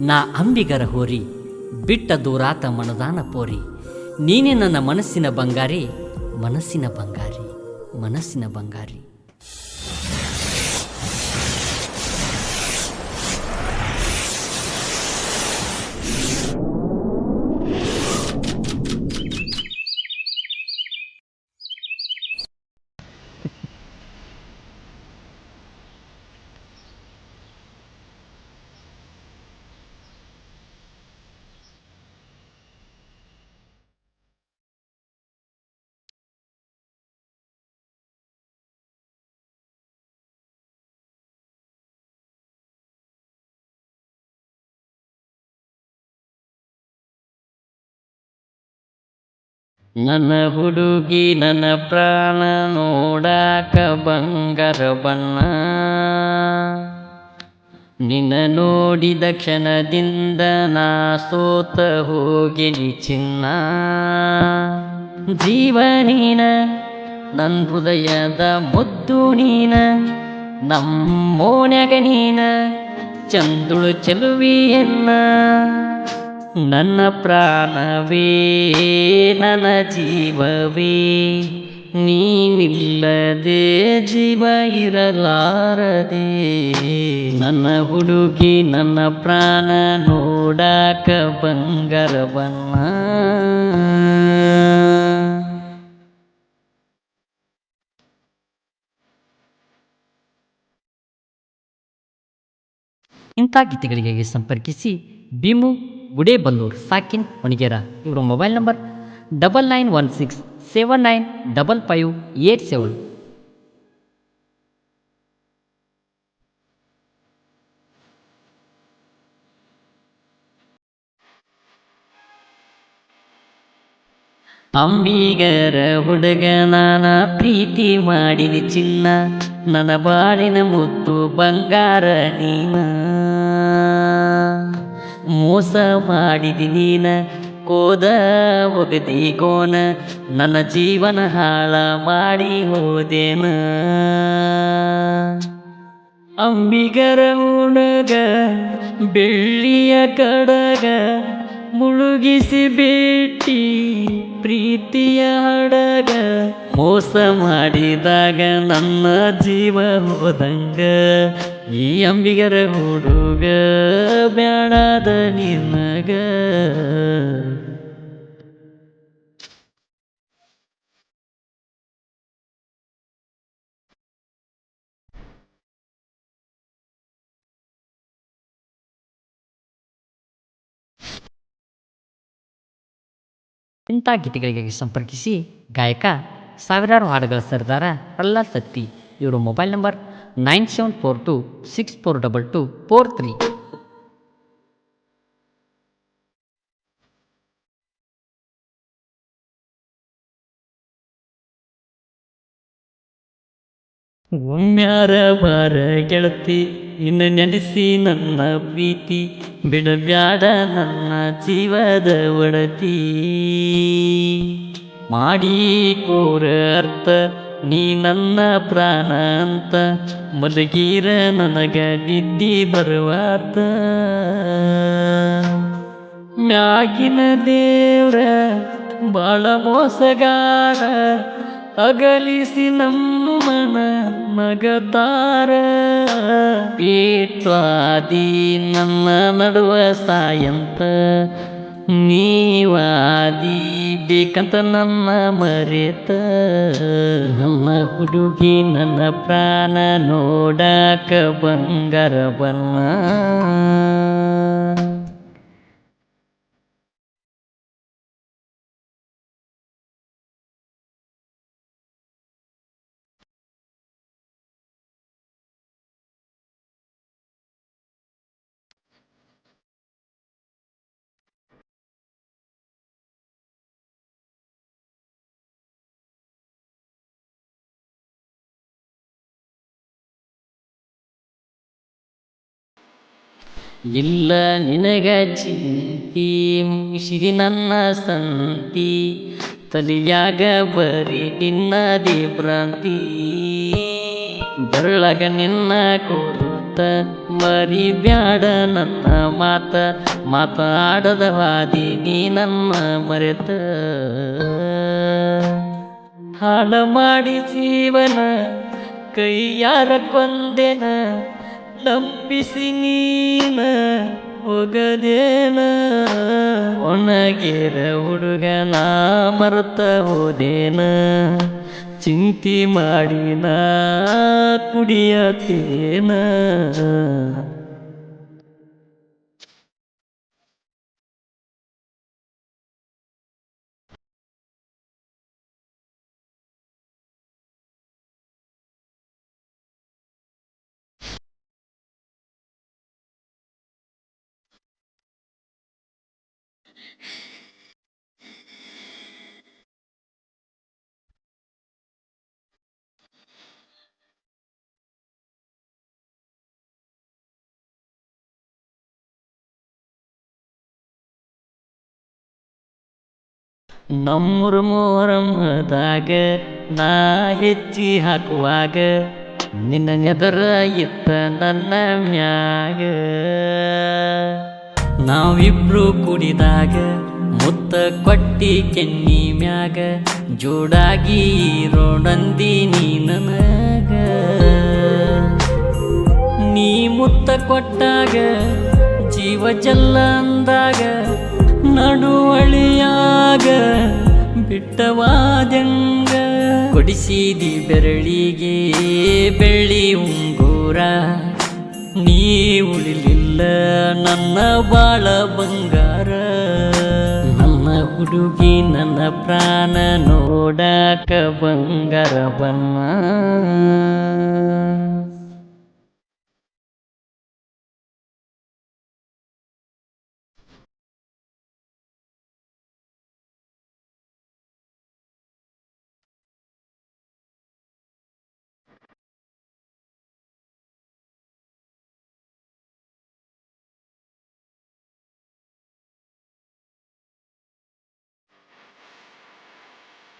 ನಾ ಅಂಬಿಗರ ಹೋರಿ, ಬಿಟ್ಟ ದೂರಾತ ಮನದಾನ ಪೋರಿ. ನೀನೇ ನನ್ನ ಮನಸ್ಸಿನ ಬಂಗಾರಿ ಮನಸ್ಸಿನ ಬಂಗಾರಿ ಮನಸ್ಸಿನ ಬಂಗಾರಿ. ನನ್ನ ಹುಡುಗಿ ನನ್ನ ಪ್ರಾಣ ನೋಡಾಕ ಬಂಗಾರ ಬಣ್ಣ. ನಿನ್ನ ನೋಡಿದ ಕ್ಷಣದಿಂದ ನಾ ಸೋತ ಹೋಗಿನಿ ಚಿನ್ನ. ಜೀವ ನೀನ ನನ್ನ ಹೃದಯದ ಮುದ್ದು ನೀನ. ನಮ್ಮೋನ್ಯಾಗ ನೀನ, ಚಂದುಳು ಚೆಲುವಿಯನ್ನ. ನನ್ನ ಪ್ರಾಣವೇ, ನನ್ನ ಜೀವವೇ, ನೀವಿಲ್ಲದೆ ಜೀವ ಇರಲಾರದೆ. ನನ್ನ ಹುಡುಗಿ, ನನ್ನ ಪ್ರಾಣ ನೋಡಾಕ ಬಂಗಾರವನ್ನ. ಇಂಥ ಗೀತೆಗಳಿಗೆ ಸಂಪರ್ಕಿಸಿ ಭೀಮು ಗುಡೇಬಲ್ಲೂರ್ ಸಾಕಿನ್ ಹೊಣಿಗೆರ ಇವರ mobile number double nine one six seven nine double five eight seven ಅಂಬಿಗರ ಹುಡುಗ ನಾನ ಪ್ರೀತಿ ಮಾಡಿದ ಚಿನ್ನ ನನ್ನ ಬಾಳಿನ ಮುತ್ತು ಬಂಗಾರ ನೀನ ಮೋಸ ಮಾಡಿದಿ ನೀನ, ಕೋದ ಒಗದಿ ನನ್ನ ಜೀವನ ಹಾಳ ಮಾಡಿ ಹೋದೇನ. ಅಂಬಿಗರ ಉಣಗ, ಬೆಳ್ಳಿಯ ಕಡಗ, ಮುಳುಗಿಸಿ ಬೇಟಿ ಪ್ರೀತಿಯ ಹಡಗ. ಮೋಸ ಮಾಡಿದಾಗ ನನ್ನ ಜೀವ ಹೋದಂಗ ಈ ಅಂಬಿಗರ ಹುಡುಗ ಬ್ಯಾಡದ ನಿನಗ. ಇಂಥ ಗೀತೆಗಳಿಗಾಗಿ ಸಂಪರ್ಕಿಸಿ ಗಾಯಕ ಸಾವಿರಾರು ಹಾಡುಗಳ ಸರ್ದಾರ ಪ್ರಹ್ಲಾದ್ ಸತ್ತಿ. ಇವರು mobile number nine seven four two six four double two four three. ಒಮ್ಮ್ಯಾರ ಬಾರ ಗೆಳತಿ, ಇನ್ನು ನೆನೆಸಿ ನನ್ನ ಪ್ರೀತಿ, ಬಿಡಬ್ಯಾಡ ನನ್ನ ಜೀವದ ಒಡತಿ. ಮಾಡಿ ಕೋರ ಅರ್ಥ ನೀ ನನ್ನ ಪ್ರಾಣ ಅಂತ ಮಲಗೀರ ನನಗ ನಿದ್ದಿ ಬರುವಾತ. ಮ್ಯಾಗಿನ ದೇವ್ರ ಬಾಳ ಮೋಸಗಾರ, ಅಗಲಿಸಿ ನಮ್ಮ ಮನ ಮಗತಾರ ಪೀಟ್ವಾದಿ ನನ್ನ ನಡುವ ಸಾಯಂತ ನೀವಾದಿ ಬೇಕಂತ ನನ್ನ ಮರೆತ ನನ್ನ ಹುಡುಗಿ ನನ್ನ ಪ್ರಾಣ ನೋಡಾಕ ಬಂಗಾರ ಬಣ್ಣ ಇಲ್ಲ ನಿನಗ ಚಿಂತಿ, ಮುಗಿಸಿದಿ ನನ್ನ ಸಂತಿ. ತಲಿಯಾಗ ಬರೀ ನಿನ್ನದೇ ಭ್ರಾಂತಿ. ಬೆಳ್ಳಗ ನಿನ್ನ ಕೊಡುತ್ತ ಮರಿಬ್ಯಾಡ ನನ್ನ ಮಾತ. ಮಾತಾಡದವಾದಿ ನೀ ನನ್ನ ಮರೆತ. ಹಾಳು ಮಾಡಿ ಜೀವನ ಕೈಯಾರ ಕೊಂದೆನ ನಂಬಿಸಿ ನೀನ ಹೋಗದೇನ ಹುಡುಗ ನಾ ಮರೆತ ಹೋದೇನ. ಚಿಂತಿ ಮಾಡಿನ ಕುಡಿಯತೇನ. ನಮ್ಮೂರ ಮೋರಮ್ಮದಾಗ ನಾ ಹೆಚ್ಚಿ ಹಾಕುವಾಗ ನಿನ್ನ ನೆದರ ಇತ್ತ ನನ್ನ ಮ್ಯಾಗ ನಾವಿಬ್ರು ಕುಡಿದಾಗ ಮುತ್ತ ಕೊಟ್ಟಿ ಕೆನ್ನಿ ಮ್ಯಾಗ, ಜೋಡಾಗಿ ರೋಡಂದಿ ನೀ ನನಗ. ನೀ ಮುತ್ತ ಕೊಟ್ಟಾಗ, ಜೀವ ಜಲ್ಲ ಅಂದಾಗ ನಡುವಳಿಯಾಗ ಬಿಟ್ಟವಾದಂಗ ಕೊಡಿಸಿದಿ ಬೆರಳಿಗೆ ಬೆಳ್ಳಿ ಉಂಗೂರ, ನೀ ನನ್ನ ಬಾಳ ಬಂಗಾರ. ನನ್ನ ಹುಡುಗಿ ನನ್ನ ಪ್ರಾಣ ನೋಡಾಕ ಬಂಗಾರ ಬನ್ನ